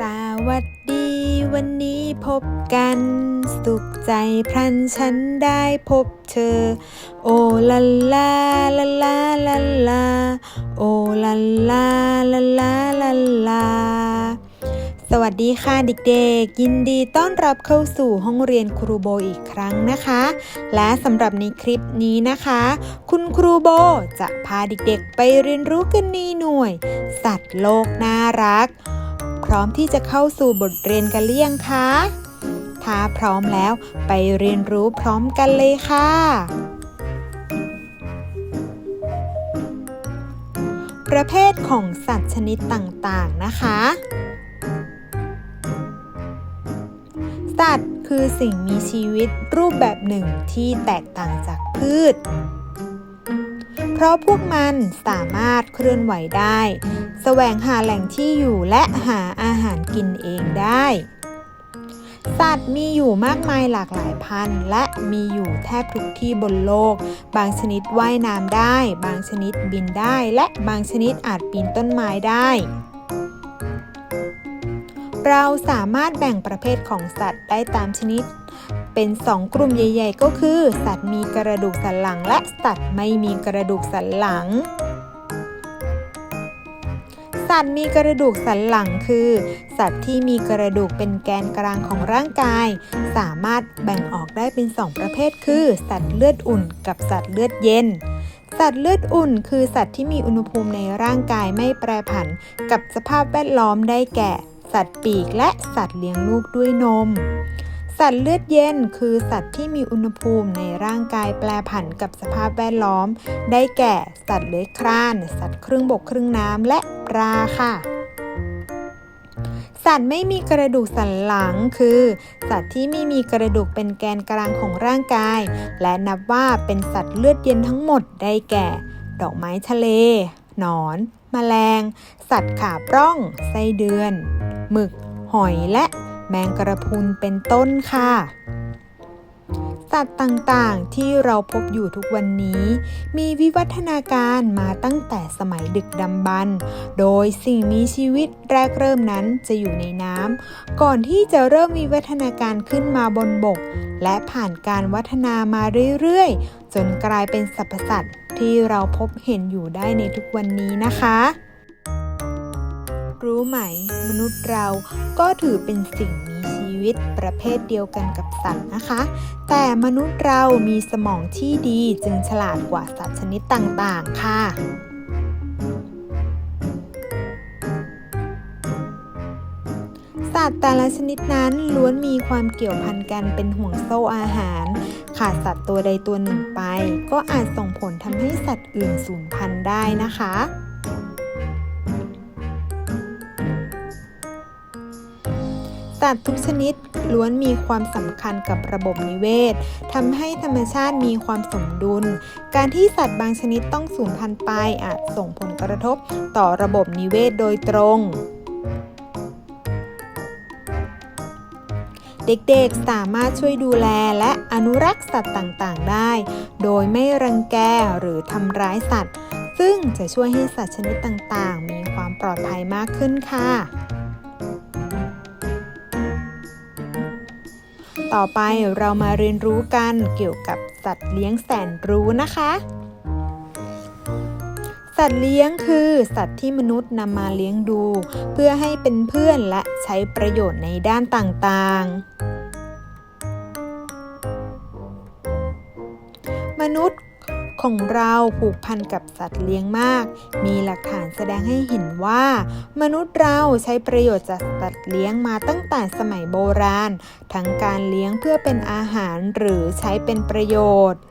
สวัสดีวันนี้พบกัน สุขใจพลันฉันได้พบเธอ โอลาลาลาลาลาลาโอลาลาลาลาลาลาสวัสดีค่ะเด็กๆ ยินดีต้อนรับเข้าสู่ห้องเรียนครูโบอีกครั้งนะคะ และสำหรับในคลิปนี้นะคะ คุณครูโบจะพาเด็กๆ ไปเรียนรู้กันในหน่วย สัตว์โลกน่ารัก พร้อมที่จะเข้าสู่บทเรียนกันหรือยังคะถ้าพร้อมแล้วไปเรียนรู้พร้อมกันเลยค่ะ ประเภทของสัตว์ชนิดต่างๆนะคะ สัตว์คือสิ่งมีชีวิตรูปแบบหนึ่งที่แตกต่างจากพืช ราะพวกมันสามารถเคลื่อนไหวได้แสวงหาแหล่งที่อยู่และหาอาหารกินเองได้ สัตว์มีอยู่มากมายหลากหลายพันธุ์ และมีอยู่แทบทุกที่บนโลก บางชนิดว่ายน้ำได้ บางชนิดบินได้ และบางชนิดอาจปีนต้นไม้ได้เราสามารถแบ่งประเภทของสัตว์ได้ตามชนิด เป็นสองกลุ่มใหญ่ ๆ ก็คือ สัตว์มีกระดูกสันหลัง และสัตว์ไม่มีกระดูกสันหลัง สัตว์มีกระดูกสันหลังคือ สัตว์ที่มีกระดูกเป็นแกนกลางของร่างกาย สามารถแบ่งออกได้เป็นสองประเภท คือ สัตว์เลือดอุ่น กับสัตว์เลือดเย็นสัตว์เลือดอุ่นคือสัตว์ที่มีอุณหภูมิในร่างกายไม่แปรผัน กับสภาพแวดล้อมได้แก่ สัตว์ปีกและสัตว์เลี้ยงลูกด้วยนม สัตว์เลือดเย็นคือสัตว์ที่มีอุณหภูมิในร่างกายแปรผันกับสภาพแวดล้อม ได้แก่สัตว์เลื้อยคลาน สัตว์ครึ่งบกครึ่งน้ำและปลาค่ะสัตว์ไม่มีกระดูกสันหลังคือ สัตว์ที่ไม่มีกระดูกเป็นแกนกลางของร่างกาย และนับว่าเป็นสัตว์เลือดเย็นทั้งหมดได้แก่ ดอกไม้ทะเล หนอน แมลง สัตว์ขาปร่อง ไส้เดือน หมึก หอยและ แมงกระพุนเป็นต้นค่ะ สัตว์ต่างๆที่เราพบอยู่ทุกวันนี้ มีวิวัฒนาการมาตั้งแต่สมัยดึกดำบรรพ์โดยสิ่งมีชีวิตแรกเริ่มนั้นจะอยู่ในน้ำก่อนที่จะเริ่มมีวัฒนาการขึ้นมาบนบก และผ่านการวัฒนามาเรื่อยๆ จนกลายเป็นสรรพสัตว์ที่เราพบเห็นอยู่ได้ในทุกวันนี้นะคะ รู้ไหม มนุษย์เราก็ถือเป็นสิ่งมีชีวิตประเภทเดียวกันกับสัตว์นะคะ แต่มนุษย์เรามีสมองที่ดีจึงฉลาดกว่าสัตว์ชนิดต่างๆ ค่ะสัตว์แต่ละชนิดนั้นล้วนมีความเกี่ยวพันกันเป็นห่วงโซ่อาหาร ขาดสัตว์ตัวใดตัวหนึ่งไป ก็อาจส่งผลทำให้สัตว์อื่นสูญพันธุ์ได้นะคะ สัตว์ทุกชนิดล้วนมีความสำคัญกับระบบนิเวศทำให้ธรรมชาติมีความสมดุล การที่สัตว์บางชนิดต้องสูญพันธุ์ไปอาจส่งผลกระทบต่อระบบนิเวศโดยตรง เด็กๆสามารถช่วยดูแลและอนุรักษ์สัตว์ต่างๆ ได้ โดยไม่รังแกหรือทำร้ายสัตว์ ซึ่งจะช่วยให้สัตว์ชนิดต่างๆ มีความปลอดภัยมากขึ้นค่ะ ต่อไปเรามาเรียนรู้กันเกี่ยวกับสัตว์เลี้ยงแสนรู้นะคะ สัตว์เลี้ยงคือสัตว์ที่มนุษย์นำมาเลี้ยงดู เพื่อให้เป็นเพื่อนและใช้ประโยชน์ในด้านต่างๆ มนุษย์ ของเราผูกพันกับสัตว์เลี้ยงมาก มีหลักฐานแสดงให้เห็นว่า มนุษย์เราใช้ประโยชน์จากสัตว์เลี้ยงมาตั้งแต่สมัยโบราณ ทั้งการเลี้ยงเพื่อเป็นอาหารหรือใช้เป็นประโยชน์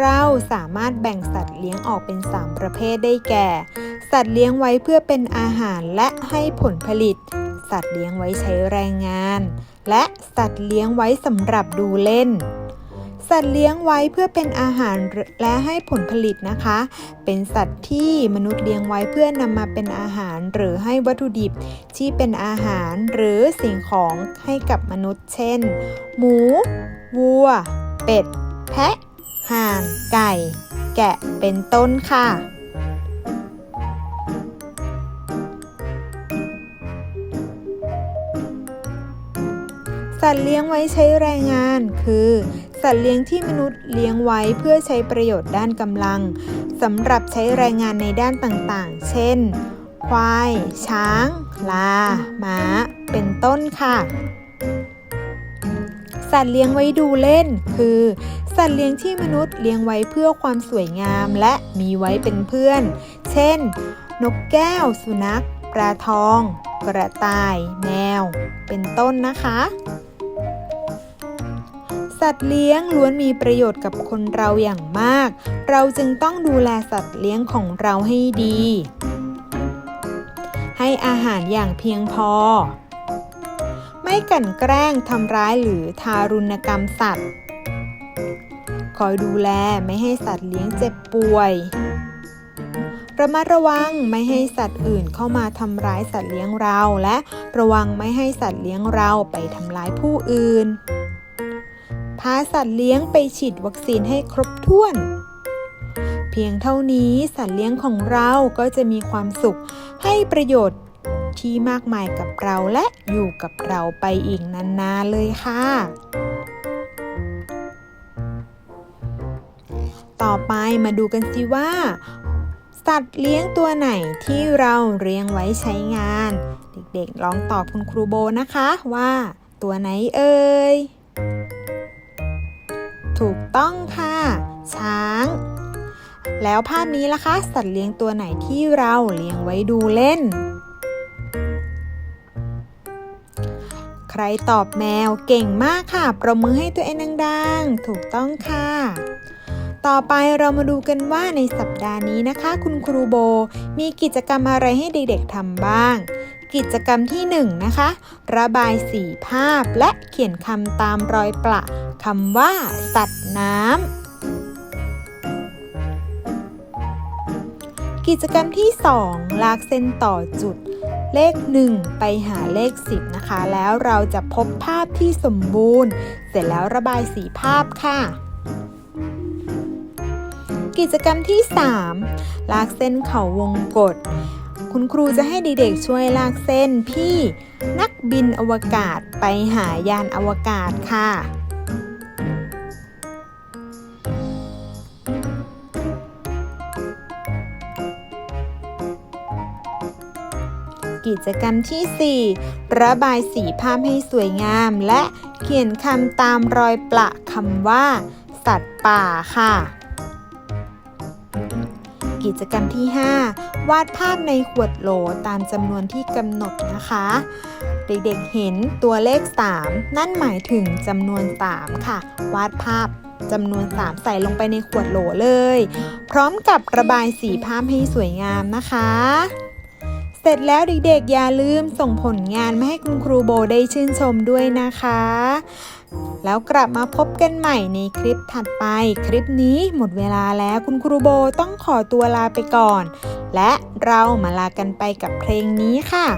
เราสามารถแบ่งสัตว์เลี้ยงออกเป็น 3 ประเภทได้แก่ สัตว์เลี้ยงไว้เพื่อเป็นอาหารและให้ผลผลิต สัตว์เลี้ยงไว้ใช้แรงงาน และสัตว์เลี้ยงไว้สำหรับดูเล่น สัตว์เลี้ยงไว้เพื่อเป็นอาหารและให้ผลผลิตนะคะ เป็นสัตว์ที่มนุษย์เลี้ยงไว้เพื่อนำมาเป็นอาหารหรือให้วัตถุดิบที่เป็นอาหารหรือสิ่งของให้กับมนุษย์ เช่น หมู วัว เป็ด แพะห่าน ไก่ แกะเป็นต้นค่ะ สัตว์เลี้ยงไว้ใช้แรงงาน คือ สัตว์เลี้ยงที่มนุษย์เลี้ยงไว้เพื่อใช้ประโยชน์ด้านกำลังสำหรับใช้แรงงานในด้านต่างๆ เช่น ควาย ช้าง ลา ม้า เป็นต้นค่ะสัตว์เลี้ยงไว้ดูเล่น คือ สัตว์เลี้ยงที่มนุษย์เลี้ยงไว้เพื่อความสวยงามและมีไว้เป็นเพื่อน เช่น นกแก้ว สุนัข ปลาทอง กระต่าย แมว เป็นต้นนะคะ สัตว์เลี้ยงล้วนมีประโยชน์กับคนเราอย่างมาก เราจึงต้องดูแลสัตว์เลี้ยงของเราให้ดี ให้อาหารอย่างเพียงพอ ไม่กั่นแกล้งทำร้ายหรือทารุณกรรมสัตว์ คอยดูแลไม่ให้สัตว์เลี้ยงเจ็บป่วยระมัดระวังไม่ให้สัตว์อื่นเข้ามาทำร้ายสัตว์เลี้ยงเรา และระวังไม่ให้สัตว์เลี้ยงเราไปทำร้ายผู้อื่น พาสัตว์เลี้ยงไปฉีดวัคซีนให้ครบถ้วน เพียงเท่านี้สัตว์เลี้ยงของเราก็จะมีความสุขให้ประโยชน์ที่มากมายกับเราและอยู่กับเราไปอีกนานๆเลยค่ะ ต่อไปมาดูกันสิว่า สัตว์เลี้ยงตัวไหนที่เราเลี้ยงไว้ใช้งาน เด็กๆลองตอบคุณครูโบนะคะว่าตัวไหนเอ่ย ถูกต้องค่ะ ช้าง แล้วภาพนี้ล่ะคะ สัตว์เลี้ยงตัวไหนที่เราเลี้ยงไว้ดูเล่น ใครตอบแมวเก่งมากค่ะ ประมือให้ตัวเองดังๆ ถูกต้องค่ะ ต่อไปเรามาดูกันว่าในสัปดาห์นี้นะคะ คุณครูโบ มีกิจกรรมอะไรให้เด็กๆทำบ้าง กิจกรรมที่1นนะคะ ระบายสีภาพและเขียนคำตามรอยประคำว่า สัตว์น้ำกิจกรรมที่ 2 ลากเส้นต่อจุด เลข 1 ไปหาเลข 10 นะคะ แล้วเราจะพบภาพที่สมบูรณ์ เสร็จแล้วระบายสีภาพค่ะกิจกรรมที่ 3 ลากเส้นเขาวงกฏ คุณครูจะให้เด็กๆช่วยลากเส้นพี่นักบินอวกาศไปหายานอวกาศค่ะ กิจกรรมที่ 4 ระบายสีภาพให้สวยงาม และเขียนคำตามรอยประคำว่า สัตว์ป่าค่ะ กิจกรรมที่ 5 วาดภาพในขวดโหลตามจำนวนที่กำหนดนะคะ เด็กๆเห็นตัวเลข 3 นั่นหมายถึงจำนวน 3 ค่ะ วาดภาพจำนวน 3 ใส่ลงไปในขวดโหลเลย พร้อมกับระบายสีภาพให้สวยงามนะคะ เสร็จแล้วเด็กๆอย่าลืมส่งผลงานมาให้คุณครูโบได้ชื่นชมด้วยนะคะ แล้วกลับมาพบกันใหม่ในคลิปถัดไป คลิปนี้หมดเวลาแล้วคุณครูโบต้องขอตัวลาไปก่อน และเรามาลากันไปกับเพลงนี้ค่ะ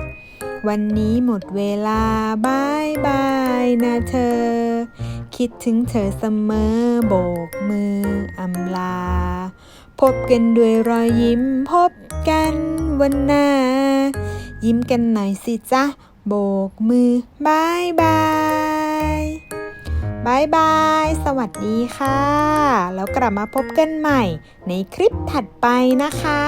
วันนี้หมดเวลาบายบายนะเธอ คิดถึงเธอเสมอโบกมืออำลา พบกันด้วยรอยยิ้มพบกันวันหน้า ยิ้มกันหน่อยสิจ๊ะ โบกมือบายบายบายบาย สวัสดีค่ะ แล้วกลับมาพบกันใหม่ในคลิปถัดไปนะคะ